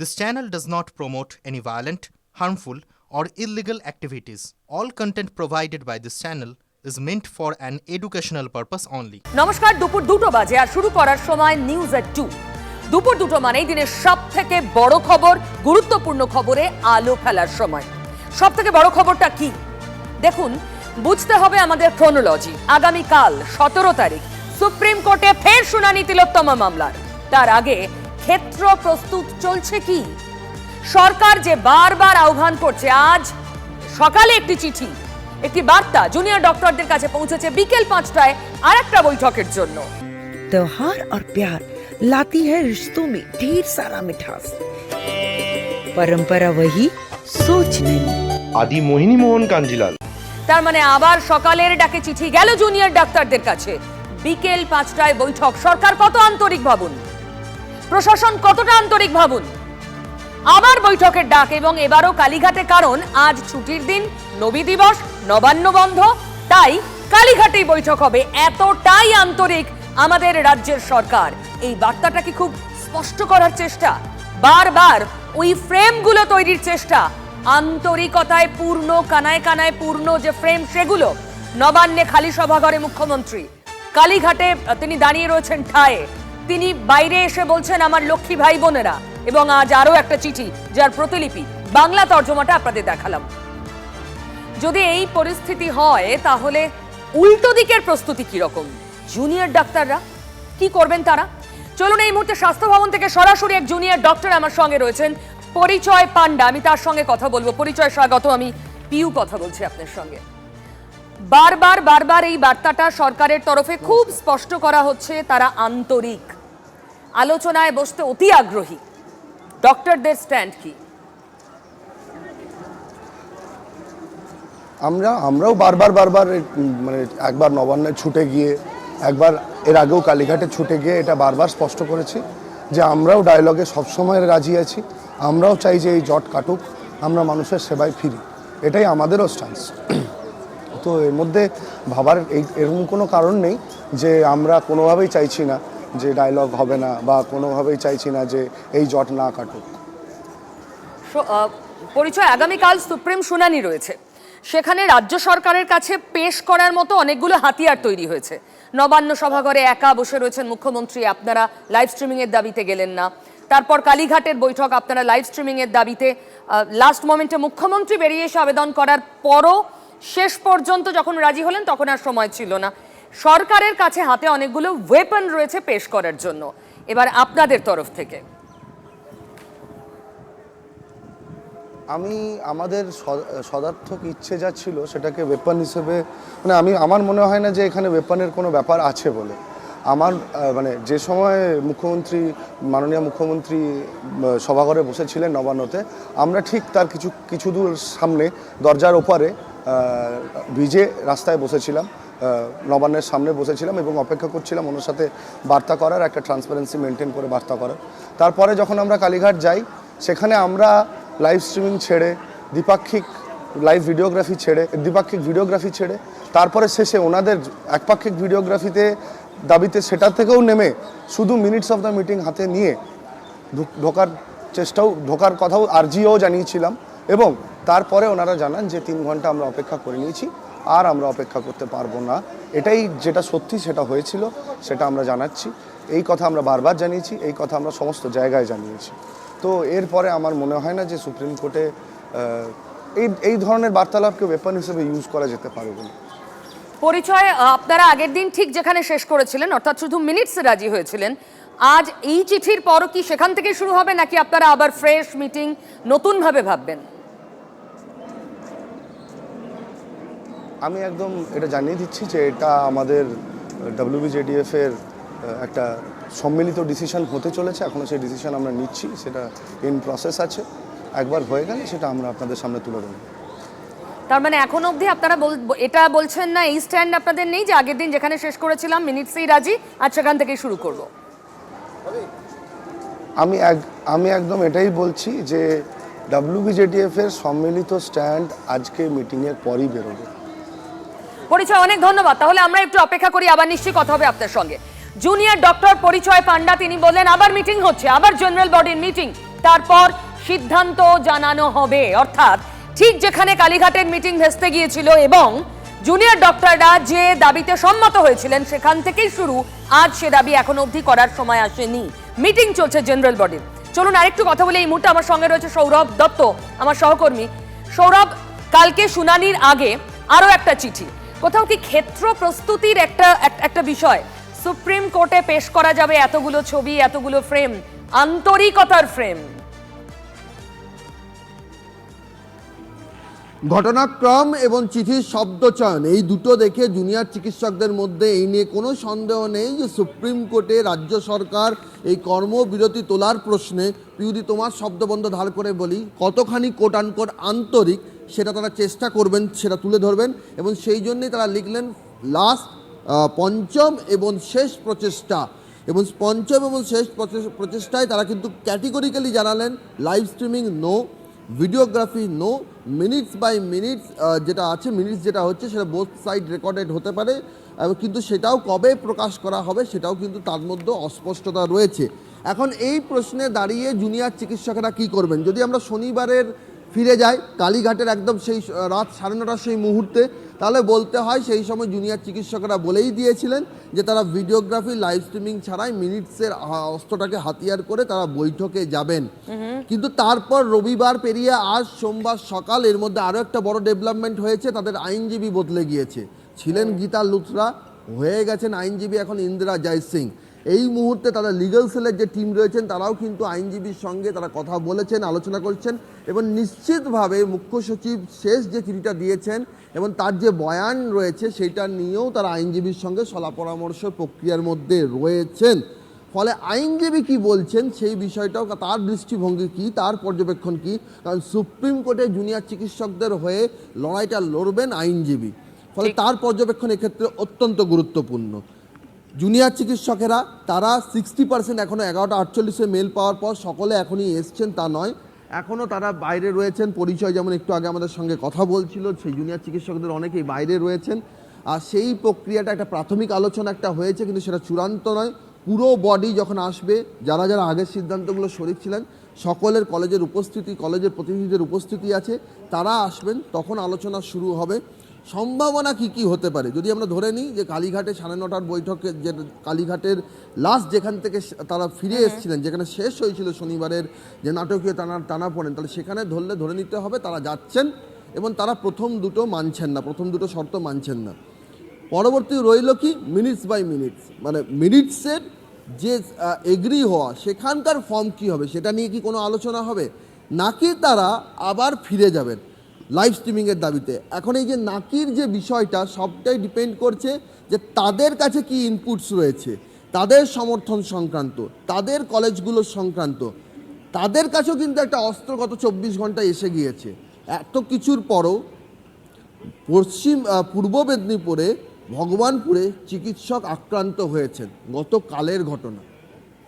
This channel does not promote any violent, harmful, or illegal activities. All content provided by this channel is meant for an educational purpose only. নমস্কার দুপুর দুটো বাজে আর শুরু করার সময় news এট two দুপুর দুটো মানেই দিনের সব থেকে বড় খবর গুরুত্বপূর্ণ খবরে আলো ফেলার সময়। সব থেকে বড় খবরটা কি? দেখুন বুঝতে হবে আমাদের ক্রোনোলজি আগামীকাল সতেরো তারিখ সুপ্রিম কোর্টে ফের শুনানি তিলোত্তমা মামলার। তার আগে ক্ষেত্র প্রস্তুত চলছে কি সরকার যে বারবার আহ্বান করছে আজ সকালে একটি চিঠি একটি বার্তা জুনিয়র ডক্টরদের কাছে পৌঁছেছে বিকেল পাঁচটায় আর একটা বৈঠকের জন্য त्योहार और प्यार लाती है रिश्तों में ढेर सारा मिठास परंपरा वही सोच नहीं আদি মোহিনী মোহন কাঞ্জিলাল তার মানে আবার সকালের ডাকে চিঠি গেল জুনিয়র ডাক্তারদের কাছে বিকেল পাঁচটায় বৈঠক সরকার কত আন্তরিক ভাবুন প্রশাসন কতটা আন্তরিক ভাবুন? আবার বৈঠকের ডাক এবং এবারও কালীঘাটে কারণ, আজ ছুটির দিন, নবী দিবস, নবান্ন বন্ধ, তাই কালীঘাটেই বৈঠক হবে। এতটাই আন্তরিক আমাদের রাজ্যের সরকার। এই বার্তাটা কি খুব স্পষ্ট করার চেষ্টা? বারবার ওই ফ্রেমগুলো তৈরির চেষ্টা। আন্তরিকতায় পূর্ণ, কানায় কানায় পূর্ণ যে ফ্রেম, সেগুলো নবান্নে খালি সভাঘরে মুখ্যমন্ত্রী। কালীঘাটে তিনি দাঁড়িয়ে রয়েছেন ঠায়ে। তিনি বাইরে এসে বলছেন, আমার লক্ষ্মী ভাই বোনেরা। এবং আজ আরও একটা চিঠি, যার প্রতিলিপি, বাংলা তর্জমাটা আপনাদের দেখালাম। যদি এই পরিস্থিতি হয়, তাহলে উল্টো দিকের প্রস্তুতি কীরকম? জুনিয়র ডাক্তাররা? কি করবেন তারা? চলুন এই মুহূর্তে স্বাস্থ্য ভবন থেকে সরাসরি এক জুনিয়র ডক্টর আমার সঙ্গে রয়েছেন, পরিচয় পান্ডা আমি তার সঙ্গে কথা বলব। পরিচয় স্বাগত। আমি পিউ কথা বলছি আপনার সঙ্গে। বারবার বারবার এই বার্তাটা সরকারের তরফে খুব স্পষ্ট করা হচ্ছে, তারা আন্তরিক। আলোচনায় বসতে অতি আগ্রহী। ডক্টরদের স্ট্যান্ড কি? আমরা, আমরাও বারবার বারবার মানে একবার নবান্নে ছুটে গিয়ে, একবার এর আগেও কালীঘাটে ছুটে গিয়ে এটা বারবার স্পষ্ট করেছি যে আমরাও ডায়লগে সবসময় রাজি আছি, আমরাও চাই যে এই জট কাটুক, আমরা মানুষের সেবায় ফিরি। এটাই আমাদেরও স্টান্স তো এর মধ্যে ভাবার এই, এরকম কোনো কারণ নেই যে আমরা কোনোভাবেই চাইছি না যে ডায়লগ হবে না বা কোনোভাবেই চাইছি না যে এই জট না কাটুক। পরিচয় আগামীকাল সুপ্রিম শুনানি রয়েছে। সেখানে রাজ্য সরকারের কাছে পেশ করার মতো অনেকগুলো হাতিয়ার তৈরি হয়েছে। নবান্ন সভাঘরে একা বসে রয়েছেন মুখ্যমন্ত্রী, আপনারা লাইভ স্ট্রিমিং এর দাবিতে গেলেন না। তারপর কালীঘাটের বৈঠক, আপনারা লাইভ স্ট্রিমিং এর দাবিতে লাস্ট মোমেন্টে মুখ্যমন্ত্রী বেরিয়ে এসে আবেদন করার পরও শেষ পর্যন্ত যখন রাজি হলেন, তখন আর সময় ছিল না। সরকারের কাছে হাতে অনেকগুলো ওয়েপন রয়েছে পেশ করার জন্য। এবার আপনাদের তরফ থেকে। আমি আমাদের সদার্থক ইচ্ছে যা ছিল সেটাকে ওয়েপন হিসেবে মানে আমি, আমার মনে হয় না যে এখানে ওয়েপনের কোনো ব্যাপার আছে বলে। আমার মানে যে সময় মুখ্যমন্ত্রী, মাননীয় মুখ্যমন্ত্রী সভাঘরে বসেছিলেন নবান্নতে, আমরা ঠিক তার কিছু কিছু দূর সামনে, দরজার ওপারে ভিজে রাস্তায় বসেছিলাম। নবান্নের সামনে বসেছিলাম এবং অপেক্ষা করছিলাম ওনার সাথে বার্তা করার, একটা ট্রান্সপারেন্সি মেনটেন করে বার্তা করার। তারপরে যখন আমরা কালীঘাট যাই, সেখানে আমরা লাইভ স্ট্রিমিং ছেড়ে, দ্বিপাক্ষিক লাইভ ভিডিওগ্রাফি ছেড়ে, দ্বিপাক্ষিক ভিডিওগ্রাফি ছেড়ে, তারপরে শেষে ওনাদের একপাক্ষিক ভিডিওগ্রাফিতে দাবিতে সেটা থেকেও নেমে শুধু মিনিটস অফ দ্য মিটিং হাতে নিয়ে ঢোকার চেষ্টাও ঢোকার কথাও আর্জিও জানিয়েছিলাম এবং তারপরে ওনারা জানান যে তিন ঘণ্টা আমরা অপেক্ষা করে নিয়েছি। আর আমরা অপেক্ষা করতে পারব না। এটাই যেটা সত্যি সেটা হয়েছিল, সেটা আমরা জানাচ্ছি। এই কথা আমরা বারবার জানিয়েছি, এই কথা আমরা সমস্ত জায়গায় জানিয়েছি। তো এরপরে আমার মনে হয় না যে সুপ্রিম কোর্টে এই এই ধরনের বার্তালাপকে ওয়েপন হিসেবে ইউজ করা যেতে পারে বলে। পরিচয় আপনারা আগের দিন ঠিক যেখানে শেষ করেছিলেন, অর্থাৎ শুধু মিনিটস রাজি হয়েছিলেন, আজ এই চিঠির পরও কি সেখান থেকে শুরু হবে, নাকি আপনারা আবার ফ্রেশ মিটিং নতুনভাবে ভাববেন? আমি একদম এটা জানিয়ে দিচ্ছি যে এটা আমাদের ডাব্লিউবিজেডিএফ এর একটা সম্মিলিত ডিসিশন হতে চলেছে। এখনও সেই ডিসিশন আমরা নিচ্ছি সেটা ইন প্রসেস আছে। একবার হয়ে গেলে সেটা আমরা আপনাদের সামনে তুলে দেবো তার মানে এখন অবধি আপনারা এটা বলছেন না এই স্ট্যান্ড আপনাদের নেই যে আগের দিন যেখানে শেষ করেছিলাম মিনিটসেই রাজি আর সেখান থেকেই শুরু করব। আমি এক আমি একদম এটাই বলছি যে ডাব্লিউবিজেডিএফ এর সম্মিলিত স্ট্যান্ড আজকে মিটিংয়ের পরই বেরোবে। পরিচয়, অনেক ধন্যবাদ। তাহলে আমরা একটু অপেক্ষা করি, আবার নিশ্চয়ই কথা হবে আপনার সঙ্গে। জুনিয়র ডক্টর পরিচয় পান্ডা, তিনি বললেন, আবার মিটিং হচ্ছে, আবার জেনারেল বডির মিটিং তারপর সিদ্ধান্ত জানানো হবে। অর্থাৎ ঠিক যেখানে কালীঘাটের মিটিং ভেস্তে গিয়েছিল এবং জুনিয়র ডক্টররা যে দাবিতে সম্মত হয়েছিলেন, সেখান থেকেই শুরু। আজ সে দাবি এখনও অবধি করার সময় আসেনি। মিটিং চলছে জেনারেল বডির চলুন আরেকটু কথা বলে, এই মুহূর্তে আমার সঙ্গে রয়েছে সৌরভ দত্ত, আমার সহকর্মী। সৌরভ, কালকে শুনানির আগে আরও একটা চিঠি। কোথাও কি ক্ষেত্র প্রস্তুতির একটা একটা বিষয়? সুপ্রিম কোর্টে পেশ করা যাবে এতগুলো ছবি, এতগুলো ফ্রেম, আন্তরিকতার ফ্রেম। ঘটনাক্রম এবং চিঠির শব্দ শব্দচয়ন এই দুটো দেখে জুনিয়র চিকিৎসকদের মধ্যে এই নিয়ে কোনো সন্দেহ নেই যে সুপ্রিম কোর্টে রাজ্য সরকার এই কর্মবিরতি তোলার প্রশ্নে, পিউদি তোমার শব্দবন্ধ ধার করে বলি, কতখানি কোট আন্তরিক সেটা তারা চেষ্টা করবেন, সেটা তুলে ধরবেন এবং সেই জন্যই তারা লিখলেন লাস্ট পঞ্চম এবং শেষ প্রচেষ্টা। এবং পঞ্চম এবং শেষ প্রচেষ- প্রচেষ্টায় তারা কিন্তু ক্যাটেগরিক্যালি জানালেন live streaming no videography no minutes by minutes যেটা আছে মিনিটস যেটা হচ্ছে, সেটা বোথ সাইড রেকর্ডেড হতে পারে। এবং কিন্তু সেটাও কবে প্রকাশ করা হবে, সেটাও কিন্তু তার মধ্যে অস্পষ্টতা রয়েছে। এখন এই প্রশ্নে দাঁড়িয়ে জুনিয়র চিকিৎসকেরা কি করবেন? যদি আমরা শনিবারের ফিরে যায়। কালীঘাটের একদম সেই রাত সাড়ে নটার সেই মুহূর্তে। তাহলে বলতে হয় সেই সময় জুনিয়র চিকিৎসকরা বলেই দিয়েছিলেন যে তারা ভিডিওগ্রাফি লাইভ স্ট্রিমিং ছাড়াই মিনিটসের অস্ত্রটাকে হাতিয়ার করে তারা বৈঠকে যাবেন। কিন্তু তারপর রবিবার পেরিয়ে আজ সোমবার সকাল এর মধ্যে আরও একটা বড় ডেভেলপমেন্ট হয়েছে তাদের আইনজীবী বদলে গিয়েছে। ছিলেন গীতা লুথরা হয়ে গেছেন আইনজীবী এখন ইন্দিরা জয় সিং। এই মুহূর্তে তাদের লিগাল সেলের যে টিম রয়েছেন তারাও কিন্তু আইনজীবীর সঙ্গে তারা কথা বলেছেন আলোচনা করছেন এবং নিশ্চিতভাবে মুখ্য সচিব শেষ যে চিঠিটা দিয়েছেন এবং তার যে বয়ান রয়েছে সেটা নিয়েও তারা আইনজীবীর সঙ্গে সলা পরামর্শ প্রক্রিয়ার মধ্যে রয়েছেন। ফলে আইনজীবী কি বলছেন সেই বিষয়টাও তার দৃষ্টিভঙ্গি কি তার পর্যবেক্ষণ কি? কারণ সুপ্রিম কোর্টে জুনিয়র চিকিৎসকদের হয়ে লড়াইটা লড়বেন আইনজীবী। ফলে তার পর্যবেক্ষণ এক্ষেত্রে অত্যন্ত গুরুত্বপূর্ণ। জুনিয়র চিকিৎসকেরা, তারা সিক্সটি পার্সেন্ট এখনও এগারোটা আটচল্লিশে মেল পাওয়ার পর সকলে এখনই এসছেন, তা নয়। এখনও তারা বাইরে রয়েছেন। পরিচয় যেমন একটু আগে আমাদের সঙ্গে কথা বলছিল, সেই জুনিয়র চিকিৎসকদের অনেকেই বাইরে রয়েছেন। আর সেই প্রক্রিয়াটা একটা প্রাথমিক আলোচনা একটা হয়েছে, কিন্তু সেটা চূড়ান্ত নয়। পুরো বডি যখন আসবে, যারা যারা আগের সিদ্ধান্তগুলো শরিক ছিলেন সকলের কলেজের উপস্থিতি, কলেজের প্রতিনিধিদের উপস্থিতি আছে, তারা আসবেন, তখন আলোচনা শুরু হবে। সম্ভাবনা কি কি হতে পারে? যদি আমরা ধরে নিই যে কালীঘাটে সাড়ে নটার বৈঠকে যে কালীঘাটের লাস্ট যেখান থেকে তারা ফিরে এসেছিলেন যেখানে শেষ হয়েছিল শনিবারের যে নাটকীয় টানা টানা পড়েন তাহলে সেখানে ধরলে ধরে নিতে হবে তারা যাচ্ছেন এবং তারা প্রথম দুটো মানছেন না প্রথম দুটো শর্ত মানছেন না। পরবর্তী রইল কি? Minutes by minutes. মানে মিনিটসের যে এগ্রি হওয়া সেখানকার ফর্ম কি হবে সেটা নিয়ে কি কোনো আলোচনা হবে? নাকি তারা আবার ফিরে যাবেন? লাইভ স্ট্রিমিংয়ের দাবিতে। এখন এই যে নাকির যে বিষয়টা, সবটাই ডিপেন্ড করছে যে তাদের কাছে কি ইনপুটস রয়েছে, তাদের সমর্থন সংক্রান্ত, তাদের কলেজগুলোর সংক্রান্ত। তাদের কাছেও কিন্তু একটা অস্ত্র গত চব্বিশ ঘণ্টা এসে গিয়েছে। এত কিছুর পরও পশ্চিম পূর্ব মেদিনীপুরে, ভগবানপুরে চিকিৎসক আক্রান্ত হয়েছেন গতকালের ঘটনা।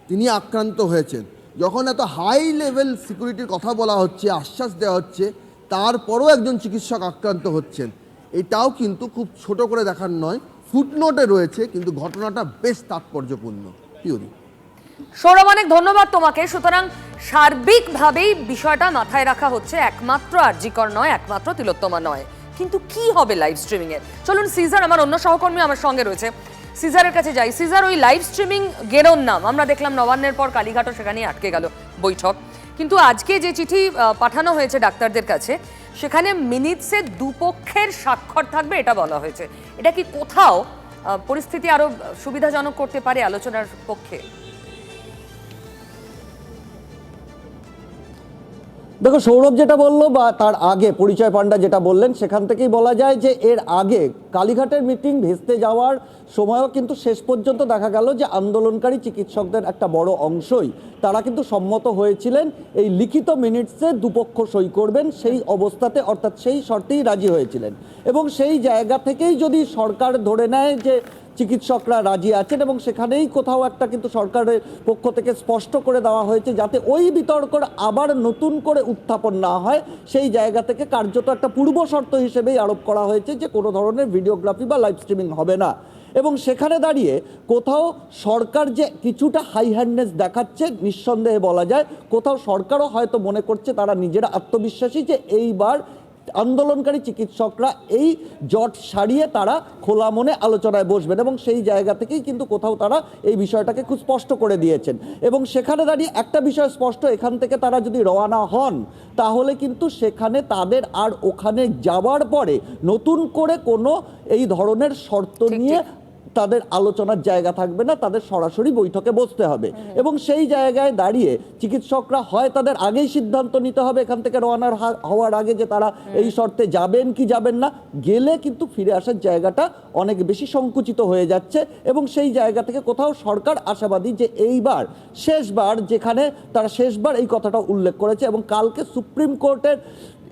তিনি আক্রান্ত হয়েছেন। যখন এত হাই লেভেল সিকিউরিটির কথা বলা হচ্ছে, আশ্বাস দেওয়া হচ্ছে তারপরও একজন চিকিৎসক আক্রান্ত হচ্ছেন। এটাও কিন্তু খুব ছোট করে দেখার নয় ফুটনোটে রয়েছে, কিন্তু ঘটনাটা বেশ তাৎপর্যপূর্ণ। পিওরি। সৌরভ, অনেক ধন্যবাদ তোমাকে। সুতরাং সার্বিকভাবেই বিষয়টা মাথায় রাখা হচ্ছে, একমাত্র আর্জিকর নয়, একমাত্র তিলোত্তমা নয়। কিন্তু কি হবে লাইভ স্ট্রিমিং এর চলুন সিজার আমার অন্য সহকর্মী আমার সঙ্গে রয়েছে। সিজারের কাছে যাই। সিজার ওই লাইভ স্ট্রিমিং গেরোর নাম। আমরা দেখলাম নবান্নের পর কালীঘাটও সেখানেই আটকে গেল বৈঠক। কিন্তু আজকে যে চিঠি পাঠানো হয়েছে ডাক্তারদের কাছে, সেখানে মিনিটসে দুপক্ষের স্বাক্ষর থাকবে এটা বলা হয়েছে। এটা কি কোথাও পরিস্থিতি আরও সুবিধাজনক করতে পারে আলোচনার পক্ষে? দেখো সৌরভ যেটা বলল বা তার আগে পরিচয় পান্ডা যেটা বললেন, সেখান থেকেই বলা যায় যে এর আগে কালীঘাটের মিটিং ভেস্তে যাওয়ার সময়ও কিন্তু শেষ পর্যন্ত দেখা গেল যে আন্দোলনকারী চিকিৎসকদের একটা বড় অংশই। তারা কিন্তু সম্মত হয়েছিলেন, এই লিখিত মিনিটসে দুপক্ষ সই করবেন, সেই অবস্থাতে অর্থাৎ সেই শর্তেই রাজি হয়েছিলেন। এবং সেই জায়গা থেকেই যদি সরকার ধরে নেয় যে চিকিৎসকরা রাজি আছেন এবং সেখানেই কোথাও একটা কিন্তু সরকারের পক্ষ থেকে স্পষ্ট করে দেওয়া হয়েছে যাতে ওই বিতর্ক আবার নতুন করে উত্থাপন না হয়। সেই জায়গা থেকে কার্যত একটা পূর্ব শর্ত হিসেবেই আরোপ করা হয়েছে যে কোনো ধরনের ভিডিওগ্রাফি বা লাইভ স্ট্রিমিং হবে না। এবং সেখানে দাঁড়িয়ে কোথাও সরকার যে কিছুটা হাই হ্যান্ডনেস দেখাচ্ছে, নিঃসন্দেহে বলা যায়, কোথাও সরকারও হয়তো মনে করছে তারা নিজেরা আত্মবিশ্বাসী যে এইবার আন্দোলনকারী চিকিৎসকরা এই জট সারিয়ে তারা খোলা মনে আলোচনায় বসবেন এবং সেই জায়গা থেকেই কিন্তু কোথাও তারা এই বিষয়টাকে খুব স্পষ্ট করে দিয়েছেন এবং সেখানে দাঁড়িয়ে একটা বিষয় স্পষ্ট এখান থেকে তারা যদি রওনা হন তাহলে কিন্তু সেখানে তাদের আর ওখানে যাওয়ার পরে নতুন করে কোনো এই ধরনের শর্ত নিয়ে। তাদের আলোচনার জায়গা থাকবে না তাদের সরাসরি বৈঠকে বসতে হবে। এবং সেই জায়গায় দাঁড়িয়ে চিকিৎসকরা হয় তাদের আগেই সিদ্ধান্ত নিতে হবে এখান থেকে রওনার হওয়ার আগে যে তারা এই শর্তে যাবেন কি যাবেন না গেলে কিন্তু ফিরে আসার জায়গাটা অনেক বেশি সংকুচিত হয়ে যাচ্ছে এবং সেই জায়গা থেকে কোথাও সরকার আশাবাদী যে এইবার শেষবার যেখানে তারা শেষবার এই কথাটা উল্লেখ করেছে এবং কালকে সুপ্রিম কোর্টের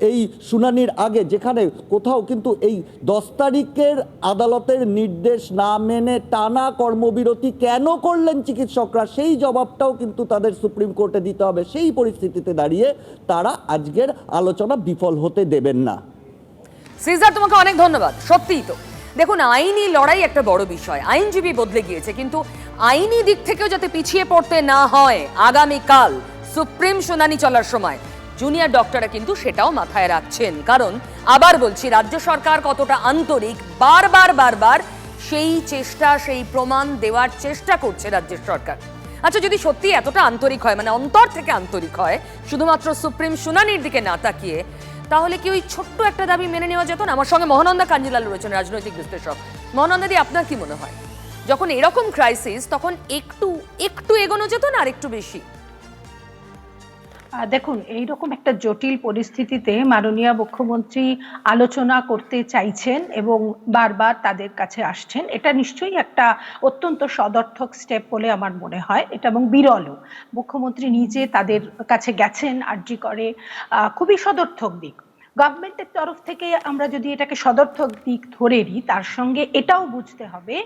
এই শুনানির আগে যেখানে কোথাও কিন্তু এই দশ তারিখের আদালতের নির্দেশ না মেনে টানা কর্মবিরতি কেন করলেন চিকিৎসকরা, সেই জবাবটাও কিন্তু তাদের সুপ্রিম কোর্টে দিতে হবে। সেই পরিস্থিতিতে দাঁড়িয়ে তারা আজকের আলোচনা বিফল হতে দেবেন না। সিজার, তোমাকে অনেক ধন্যবাদ। সত্যিই তো। দেখুন, আইনি লড়াই একটা বড় বিষয়। আইনজীবী বদলে গিয়েছে, কিন্তু আইনি দিক থেকেও যাতে পিছিয়ে পড়তে না হয়, আগামীকাল সুপ্রিম শুনানি চলার সময় জুনিয়র ডক্টররা কিন্তু সেটাও মাথায় রাখছেন। কারণ আবার বলছি, রাজ্য সরকার কতটা আন্তরিক, বারবার বারবার সেই চেষ্টা, সেই প্রমাণ দেওয়ার চেষ্টা করছে রাজ্যের সরকার। আচ্ছা যদি সত্যি এতটা আন্তরিক হয় মানে অন্তর থেকে আন্তরিক হয়, শুধুমাত্র সুপ্রিম শুনানির দিকে না তাকিয়ে, তাহলে কি ওই ছোট্ট একটা দাবি মেনে নেওয়া যেত না? আমার সঙ্গে মহানন্দা কাঞ্জিলাল রয়েছেন, রাজনৈতিক বিশ্লেষক। মহানন্দা দি, আপনার কি মনে হয়? যখন এরকম ক্রাইসিস তখন একটু একটু এগোনো যেত না আর একটু বেশি? দেখুন এই রকম একটা জটিল পরিস্থিতিতে মাননীয় মুখ্যমন্ত্রী আলোচনা করতে চাইছেন এবং বারবার তাদের কাছে আসছেন, এটা নিশ্চয়ই একটা অত্যন্ত সদর্থক স্টেপ বলে আমার মনে হয়, এটা এবং বিরলও। মুখ্যমন্ত্রী নিজে তাদের কাছে গেছেন, আর্জি করে খুবই সদর্থক দিক। গভর্নমেন্টের তরফ থেকে আমরা যদি এটাকে সদর্থক দিক ধরে নিই, তার সঙ্গে এটাও বুঝতে হবে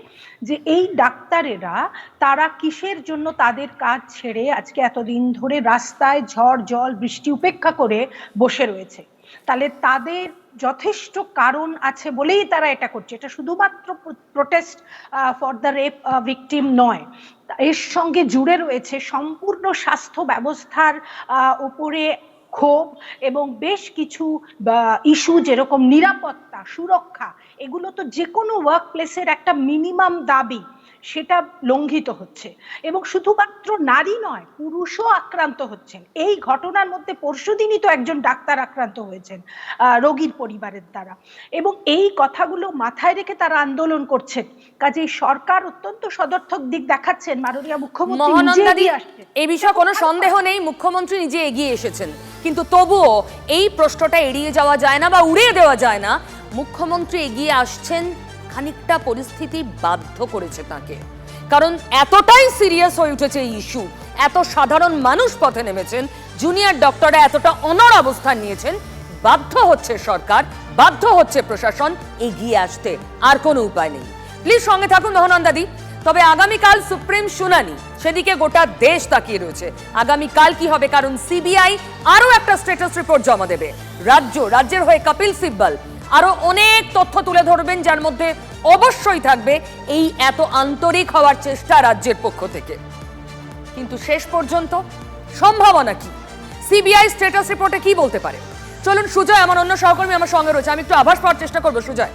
যে এই ডাক্তারেরা তারা কিসের জন্য তাদের কাজ ছেড়ে আজকে এতদিন ধরে রাস্তায় ঝড়, জল, বৃষ্টি উপেক্ষা করে বসে রয়েছে। তাহলে তাদের যথেষ্ট কারণ আছে বলেই তারা এটা করছে। এটা শুধুমাত্র protest for the rape victim নয়। এর সঙ্গে জুড়ে রয়েছে সম্পূর্ণ স্বাস্থ্য ব্যবস্থার উপরে ক্ষোভ এবং বেশ কিছু ইস্যু যেরকম নিরাপত্তা, সুরক্ষা, এগুলো তো যে কোনো ওয়ার্ক প্লেসের একটা মিনিমাম দাবি। সেটা লঙ্ঘিত হচ্ছে। এবং শুধুমাত্র নারী নয় পুরুষও আক্রান্ত হচ্ছেন। এই ঘটনার মধ্যে পরশুদিনই তো একজন ডাক্তার আক্রান্ত হয়েছেন রোগীর পরিবারের দ্বারা। এবং এই কথাগুলো মাথায় রেখে তারা আন্দোলন করছেন। কাজেই সরকার অত্যন্ত সদর্থক দিক দেখাচ্ছেন। মাননীয় মুখ্যমন্ত্রী এই বিষয়ে কোনো সন্দেহ নেই মুখ্যমন্ত্রী নিজে এগিয়ে এসেছেন। কিন্তু তবুও এই প্রশ্নটা এড়িয়ে যাওয়া যায় না বা উড়িয়ে দেওয়া যায় না। মুখ্যমন্ত্রী এগিয়ে আসছেন খানিকটা পরিস্থিতি বাধ্য করেছে তাকে। কারণ এতটাই সিরিয়াস হয়ে উঠেছে ইস্যু। এত সাধারণ মানুষ পথে নেমেছেন, জুনিয়র ডক্টররা এতটা অনর অবস্থান নিয়েছেন, বাধ্য হচ্ছে সরকার, বাধ্য হচ্ছে প্রশাসন এগিয়ে আসতে। আর কোনো উপায় নেই। প্লিজ সঙ্গে থাকুন মোহনন্দাদি। তবে আগামীকাল সুপ্রিম শুনানি, সেদিকে গোটা দেশ তাকিয়ে রয়েছে। আগামীকাল কি হবে? কারণ সিবিআই আরও একটা স্ট্যাটাস রিপোর্ট জমা দেবে। রাজ্য, রাজ্যের হয়ে কপিল সিব্বল আরও অনেক তথ্য তুলে ধরবেন, যার মধ্যে অবশ্যই থাকবে এই এত আন্তরিক হওয়ার চেষ্টা রাজ্যের পক্ষ থেকে। কিন্তু শেষ পর্যন্ত সম্ভাবনা কি? সিবিআই স্টেটাস রিপোর্টে কি বলতে পারে? চলুন সুজয়, আমার অন্য সহকর্মী আমার সঙ্গে রয়েছে, আমি একটু আভাস পাওয়ার চেষ্টা করব, সুজয়।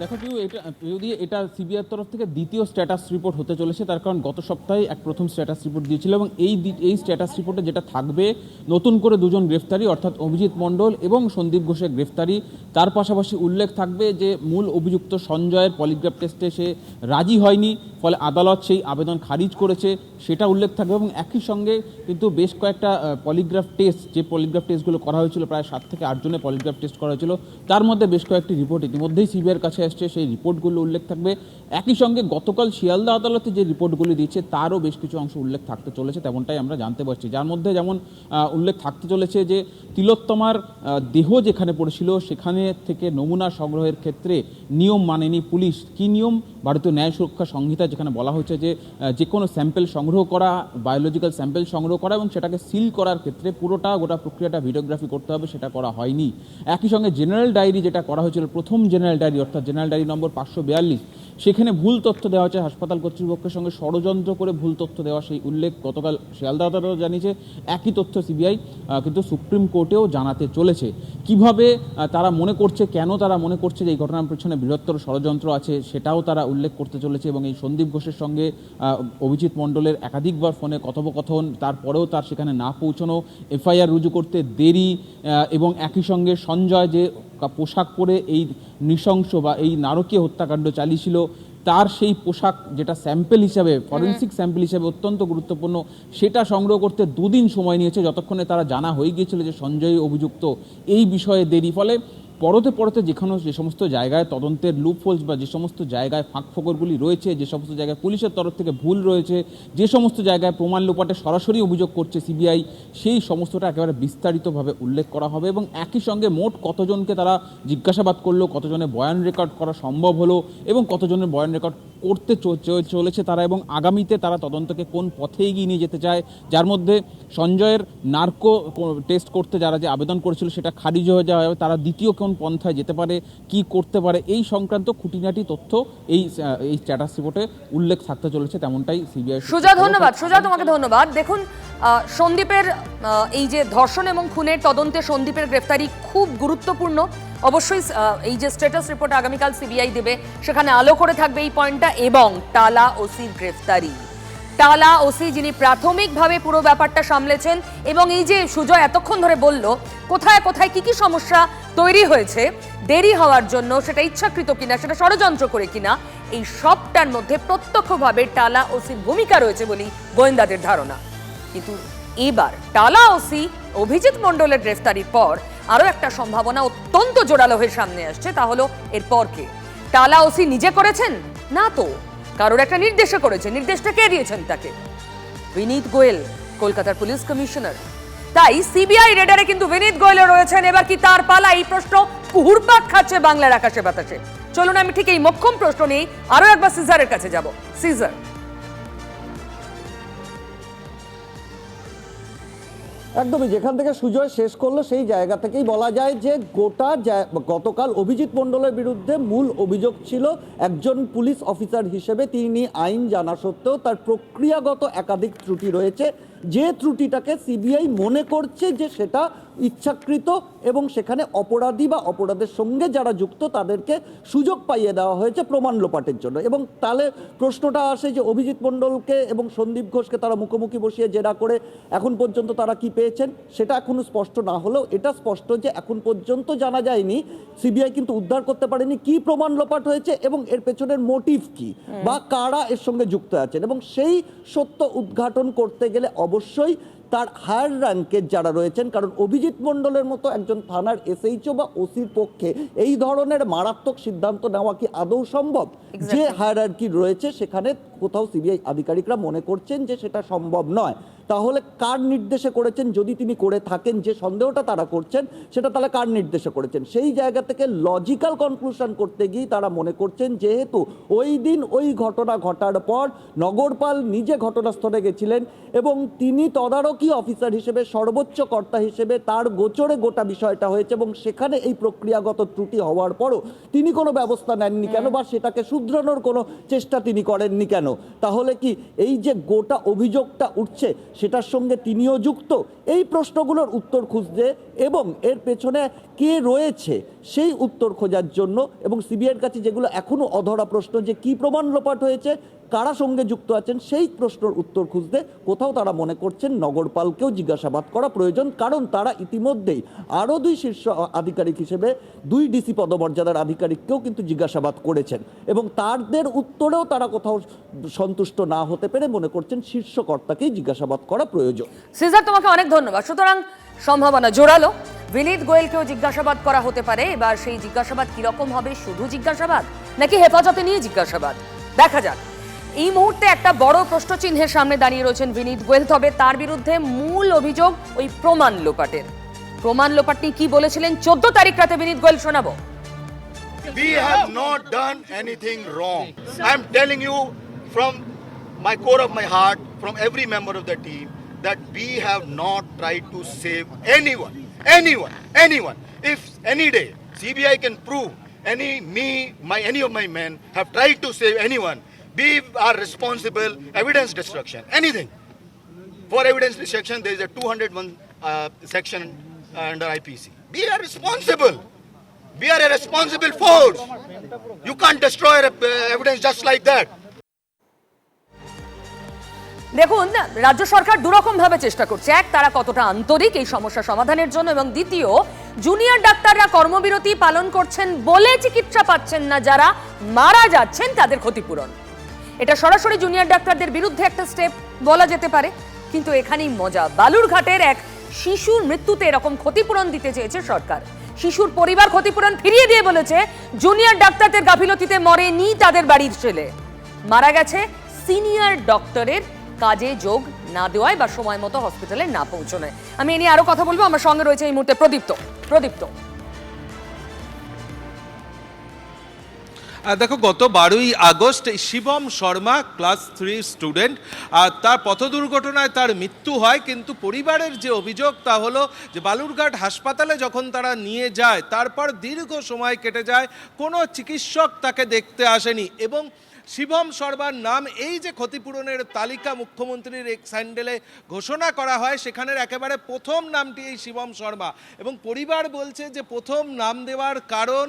দেখো পিউ এটা, যদি এটা সিবিআর তরফ থেকে দ্বিতীয় স্ট্যাটাস রিপোর্ট হতে চলেছে, তার কারণ গত সপ্তাহে এক প্রথম স্ট্যাটাস রিপোর্ট দিয়েছিল এবং এই এই স্ট্যাটাস রিপোর্টে যেটা থাকবে, নতুন করে দুজন গ্রেফতারি, অর্থাৎ অভিজিৎ মণ্ডল এবং সন্দীপ ঘোষের গ্রেফতারি, তার পাশাপাশি উল্লেখ থাকবে যে মূল অভিযুক্ত সঞ্জয়ের পলিগ্রাফ টেস্টে সে রাজি হয়নি, ফলে আদালত সেই আবেদন খারিজ করেছে, সেটা উল্লেখ থাকবে এবং একই সঙ্গে কিন্তু বেশ কয়েকটা পলিগ্রাফ টেস্ট, যে পলিগ্রাফ টেস্টগুলো করা হয়েছিল, প্রায় সাত থেকে আট জনের পলিগ্রাফ টেস্ট করা হয়েছিল, তার মধ্যে বেশ কয়েকটি রিপোর্ট ইতিমধ্যেই সিবিআইয়ের কাছে আসছে, সেই রিপোর্টগুলো উল্লেখ থাকবে। একই সঙ্গে গতকাল শিয়ালদা আদালতে যে রিপোর্টগুলি দিচ্ছে তারও বেশ কিছু অংশ উল্লেখ থাকতে চলেছে, তেমনটাই আমরা জানতে পারছি। যার মধ্যে যেমন উল্লেখ থাকতে চলেছে যে, তিলোত্তমার দেহ যেখানে পড়েছিল, সেখানে থেকে নমুনা সংগ্রহের ক্ষেত্রে নিয়ম মানেনি পুলিশ। কি নিয়ম? ভারতীয় ন্যায় সুরক্ষা সংহিতা যেখানে বলা হয়েছে যে যে কোনো স্যাম্পেল সংগ্রহ করা, বায়োলজিক্যাল স্যাম্পেল সংগ্রহ করা এবং সেটাকে সিল করার ক্ষেত্রে পুরোটা গোটা প্রক্রিয়াটা ভিডিওগ্রাফি করতে হবে, সেটা করা হয়নি। একই সঙ্গে জেনারেল ডায়েরি যেটা করা হয়েছিল, প্রথম জেনারেল ডায়েরি অর্থাৎ জেনারেল ডায়েরি নম্বর পাঁচশো বিয়াল্লিশ। সেখানে ভুল তথ্য দেওয়া হয়েছে। হাসপাতাল কর্তৃপক্ষের সঙ্গে ষড়যন্ত্র করে ভুল তথ্য দেওয়া সেই উল্লেখ গতকাল শিয়ালদা জানিয়েছে। একই তথ্য সিবিআই কিন্তু সুপ্রিম কোর্টেও জানাতে চলেছে। কীভাবে তারা মনে করছে, কেন তারা মনে করছে যে এই ঘটনার পেছনে বৃহত্তর ষড়যন্ত্র আছে, সেটাও তারা উল্লেখ করতে চলেছে এবং এই সন্দীপ ঘোষের সঙ্গে অভিজিৎ মণ্ডলের একাধিকবার ফোনে কথোপকথন, তারপরেও তার সেখানে না পৌঁছানো, এফআইআর রুজু করতে দেরি এবং একই সঙ্গে সঞ্জয় যে পোশাক পরে এই নৃশংস বা এই নারকীয় হত্যাকাণ্ড চালিয়েছিল তার সেই পোশাক যেটা স্যাম্পেল হিসাবে ফরেন্সিক স্যাম্পেল হিসাবে অত্যন্ত গুরুত্বপূর্ণ সেটা সংগ্রহ করতে দুদিন সময় নিয়েছে যতক্ষণে তারা জানা হয়ে গিয়েছিল যে সঞ্জয় অভিযুক্ত এই বিষয়ে দেরি। ফলে পরতে পরতে যেখানে যে সমস্ত জায়গায় তদন্তের লুপ হোলস বা যে সমস্ত জায়গায় ফাঁক ফোকরগুলি রয়েছে, যে সমস্ত জায়গায় পুলিশের তরফ থেকে ভুল রয়েছে, যে সমস্ত জায়গায় প্রমাণ লোপাটে সরাসরি অভিযোগ করছে সিবিআই, সেই সমস্তটা একেবারে বিস্তারিতভাবে উল্লেখ করা হবে এবং একই সঙ্গে মোট কতজনকে তারা জিজ্ঞাসাবাদ করল, কতজনের বয়ান রেকর্ড করা সম্ভব হলো এবং কতজনের বয়ান রেকর্ড করতে চলেছে তারা এবং আগামীতে তারা তদন্তকে কোন পথে এগিয়ে নিয়ে যেতে চায় যার মধ্যে সঞ্জয়ের নার্কো টেস্ট করতে যারা যে আবেদন করেছিল সেটা খারিজ হয়ে যাওয়া হবে তারা দ্বিতীয় কোন পন্থায় যেতে পারে কি করতে পারে এই সংক্রান্ত খুঁটিনাটি তথ্য এই এই স্ট্যাটাস রিপোর্টে উল্লেখ থাকতে চলেছে তেমনটাই সিবিআই সুজা ধন্যবাদ। সুজা তোমাকে ধন্যবাদ। দেখুন সন্দীপের এই যে ধর্ষণ এবং খুনের তদন্তে সন্দীপের গ্রেফতারি খুব গুরুত্বপূর্ণ। অবশ্যই এই যে স্ট্যাটাস রিপোর্ট আগামীকাল সিবিআই দেবে, সেখানে আলো করে থাকবে এই পয়েন্টটা এবং টালা ওসির গ্রেফতারি। টালা ওসি যিনি প্রাথমিকভাবে পুরো ব্যাপারটা সামলেছেন এবং এই যে সুজয় এতক্ষণ ধরে বলল, কোথায় কোথায় কি কি সমস্যা তৈরি হয়েছে, দেরি হওয়ার জন্য সেটা ইচ্ছাকৃত কিনা, সেটা ষড়যন্ত্র করে কিনা, এই সবটার মধ্যে প্রত্যক্ষভাবে টালা ওসির ভূমিকা রয়েছে বলেই গোয়েন্দাদের ধারণা। কিন্তু এবার টালা ওসি অভিজিৎ মণ্ডলের গ্রেফতারির পর আরও একটা সম্ভাবনা অত্যন্ত জোরালো হয়ে সামনে আসছে, তা হলো এরপর কে? টালা ওসি নিজে করেছেন? না তো। কারোর একটা নির্দেশে করেছে। নির্দেশটা কে দিয়েছেন তাকে? বিনীত গোয়েল, কলকাতার পুলিশ কমিশনার। তাই সিবিআই রেডারে কিন্তু বিনীত গোয়েলও রয়েছেন। এবার কি তার পালা এই প্রশ্ন কুহুরপাক খাচ্ছে বাংলার আকাশে বাতাসে? চলুন আমি ঠিক এই মক্ষম প্রশ্ন নিয়ে আরও একবার সিজারের কাছে যাব। সিজার। একদমই, যেখান থেকে সুজয় শেষ করল, সেই জায়গা থেকেই বলা যায় যে গোটা গতকাল অভিজিৎ মণ্ডলের বিরুদ্ধে মূল অভিযোগ ছিল একজন পুলিশ অফিসার হিসেবে তিনি আইন জানা সত্ত্বেও তার প্রক্রিয়াগত একাধিক ত্রুটি রয়েছে। যে ত্রুটিটাকে সিবিআই মনে করছে যে সেটা ইচ্ছাকৃত এবং সেখানে অপরাধী বা অপরাধের সঙ্গে যারা যুক্ত তাদেরকে সুযোগ পাইয়ে দেওয়া হয়েছে প্রমাণ লোপাটের জন্য। এবং তাহলে প্রশ্নটা আসে যে অভিজিৎ মণ্ডলকে এবং সন্দীপ ঘোষকে তারা মুখোমুখি বসিয়ে জেরা করে এখন পর্যন্ত তারা কি পেয়েছেন সেটা এখনও স্পষ্ট না হলেও এটা স্পষ্ট যে এখন পর্যন্ত জানা যায়নি সিবিআই কিন্তু উদ্ধার করতে পারেনি কি প্রমাণ লোপাট হয়েছে এবং এর পেছনের মোটিভ কি বা কারা এর সঙ্গে যুক্ত আছেন। এবং সেই সত্য উদ্ঘাটন করতে গেলে অবশ্যই তার হায়ার র্যাঙ্কের যারা রয়েছেন কারণ অভিজিৎ মণ্ডলের মতো একজন থানার এসএইচও বা ওসির পক্ষে এই ধরনের মারাত্মক সিদ্ধান্ত নেওয়া কি আদৌ সম্ভব? যে হায়ারার্কি রয়েছে সেখানে কোথাও সিবিআই আধিকারিকরা মনে করছেন যে সেটা সম্ভব নয়। তাহলে কার নির্দেশে করেছেন? যদি তিনি করে থাকেন যে সন্দেহটা তারা করছেন সেটা তাহলে কার নির্দেশে করেছেন? সেই জায়গা থেকে লজিক্যাল কনক্লুশন করতে গিয়ে তারা মনে করছেন যেহেতু ওই দিন ওই ঘটনা ঘটার পর নগরপাল নিজে ঘটনাস্থলে গেছিলেন এবং তিনি তদারকি অফিসার হিসেবে, সর্বোচ্চ কর্তা হিসেবে তার গোচরে গোটা বিষয়টা হয়েছে এবং সেখানে এই প্রক্রিয়াগত ত্রুটি হওয়ার পরও তিনি কোনো ব্যবস্থা নেননি কেন বা সেটাকে শুধরানোর কোনো চেষ্টা তিনি করেননি কেন? তাহলে কি এই যে গোটা অভিযোগটা উঠছে সেটার সঙ্গে তিনিও যুক্ত? এই প্রশ্নগুলোর উত্তর খুঁজতে এবং এর পেছনে কে রয়েছে সেই উত্তর খোঁজার জন্য এবং সিবিআইয়ের কাছে যেগুলো এখনও অধরা প্রশ্ন যে কি প্রমাণ লোপাট হয়েছে কারা সঙ্গে যুক্ত আছেন সেই প্রশ্নের উত্তর খুঁজতে কোথাও তারা মনে করছেন নগরপালকেও জিজ্ঞাসাবাদ করা প্রয়োজন, কারণ তারা ইতিমধ্যেই আরও দুই শীর্ষ আধিকারিক হিসেবে দুই ডিসি পদমর্যাদার আধিকারিককেও কিন্তু জিজ্ঞাসাবাদ করেছেন এবং তাদের উত্তরেও তারা কোথাও সন্তুষ্ট না হতে পেরে মনে করছেন শীর্ষ কর্তাকেই জিজ্ঞাসাবাদ করা প্রয়োজন। সিজার, তোমাকে অনেক ধন্যবাদ। সুতরাং সম্ভাবনা জোরালো। বিনীত গোয়েলকেও জিজ্ঞাসাবাদ করা হতে পারে। এবার সেই জিজ্ঞাসাবাদ কীরকম হবে শুধু জিজ্ঞাসাবাদ, নাকি হেফাজতে নিয়ে জিজ্ঞাসাবাদ? দেখা যাক। এই মুহূর্তে একটা বড় প্রশ্নচিহ্নের সামনে দাঁড়িয়ে রয়েছেন বিনীত গোয়েল তবে তার বিরুদ্ধে মূল অভিযোগ ওই প্রমাণ লোপাটের প্রমাণ লোপাট নিয়ে কি বলেছিলেন চোদ্দ তারিখ রাতে বিনীত গোয়েল শোনাবো We have not done anything wrong. I'm telling you from my core of my heart, from every member of the team, that we have not tried to save anyone. Anyone. Anyone. If any day CBI can prove any me, my any of my men have tried to save anyone, we are responsible. Evidence destruction. Anything. For evidence destruction, there is a 201 uh, section under IPC. We are responsible. We are a responsible force. You can't destroy uh, evidence just like that. দেখুন রাজ্য সরকার দুরকম ভাবে চেষ্টা করছে এক তারা কতটা আন্তরিক এই সমস্যা সমাধানের জন্য এবং দ্বিতীয় জুনিয়র ডাক্তাররা কর্মবিরতি পালন করছেন বলে চিকিৎসা পাচ্ছেন না যারা মারা যাচ্ছেন তাদের ক্ষতিপূরণ এটা সরাসরি জুনিয়র ডাক্তারদের বিরুদ্ধে একটা স্টেপ বলা যেতে পারে। কিন্তু এখানেই মজা। বালুরঘাটের এক শিশুর মৃত্যুতে এরকম ক্ষতিপূরণ দিতে চেয়েছে সরকার। শিশুর পরিবার ক্ষতিপূরণ ফিরিয়ে দিয়ে বলেছে জুনিয়র ডাক্তারদের গাফিলতিতে মরেনি তাদের বাড়ির ছেলে। মারা গেছে সিনিয়র ডক্টরের কাজে যোগ না দেওয়ায় বা সময় মতো হসপিটালে না পৌঁছানোয়। আমি এ নিয়ে আরও কথা বলব। আমার সঙ্গে রয়েছে এই মুহূর্তে প্রদীপ্ত। প্রদীপ্ত। দেখো, গত বারোই August Shivam Sharma class three student. আর তার পথ দুর্ঘটনায় তার মৃত্যু হয়, কিন্তু পরিবারের যে অভিযোগ তা হলো যে বালুরঘাট হাসপাতালে যখন তারা নিয়ে যায়, তারপর দীর্ঘ সময় কেটে যায়, কোনো চিকিৎসক তাকে দেখতে আসেনি। এবং শিবম শর্মার নাম, এই যে ক্ষতিপূরণের তালিকা মুখ্যমন্ত্রীর এক স্যান্ডেলে ঘোষণা করা হয়, সেখানের একেবারে প্রথম নামটি এই শিবম শর্মা। এবং পরিবার বলছে যে প্রথম নাম দেওয়ার কারণ,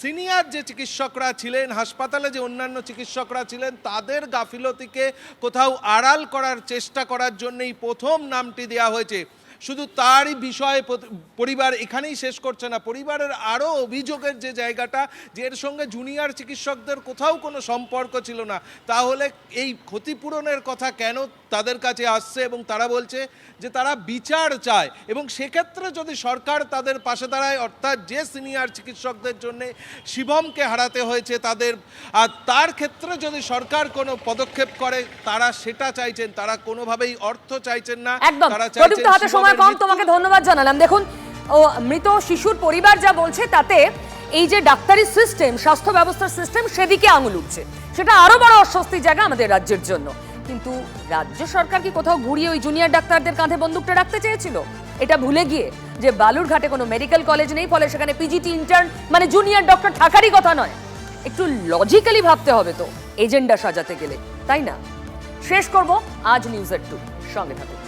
সিনিয়র যে চিকিৎসকরা ছিলেন, হাসপাতালে যে অন্যান্য চিকিৎসকরা ছিলেন, তাদের গাফিলতিকে কোথাও আড়াল করার চেষ্টা করার জন্যই প্রথম নামটি দেওয়া হয়েছে। শুধু তারই বিষয়ে পরিবার এখানেই শেষ করছে না। পরিবারের আরও অভিযোগের যে জায়গাটা যে এর সঙ্গে জুনিয়র চিকিৎসকদের কোথাও কোনো সম্পর্ক ছিল না তাহলে এই ক্ষতিপূরণের কথা কেন তাদের কাছে আসছে এবং তারা বলছে যে তারা বিচার চায় এবং সেক্ষেত্রে যদি সরকার তাদের পাশে দাঁড়ায় অর্থাৎ যে সিনিয়র চিকিৎসকদের জন্য শিবমকে হারাতে হয়েছে তাদের আর তার ক্ষেত্রে যদি সরকার কোনো পদক্ষেপ করে তারা সেটা চাইছেন তারা কোনোভাবেই অর্থ চাইছেন না তারা হাতে সময় কম তোমাকে ধন্যবাদ জানালাম। দেখুন ও মৃত শিশুর পরিবার যা বলছে তাতে এই যে ডাক্তারি সিস্টেম স্বাস্থ্য ব্যবস্থার সিস্টেম সেদিকে আঙুল উঠছে। সেটা আরও বড় অস্বস্তির জায়গা আমাদের রাজ্যের জন্য। কিন্তু রাজ্য সরকার কি কোথাও ঘুরিয়ে ওই জুনিয়র ডাক্তারদের কাঁধে বন্দুকটা রাখতে চেয়েছিল? এটা ভুলে গিয়ে যে বালুরঘাটে কোনো মেডিকেল কলেজ নেই ফলে সেখানে পিজিটি ইন্টার্ন মানে জুনিয়র ডক্টর থাকারই কথা নয়। একটু লজিক্যালি ভাবতে হবে তো এজেন্ডা সাজাতে গেলে তাই না? শেষ করব আজ নিউজের টু সঙ্গে থাকুন।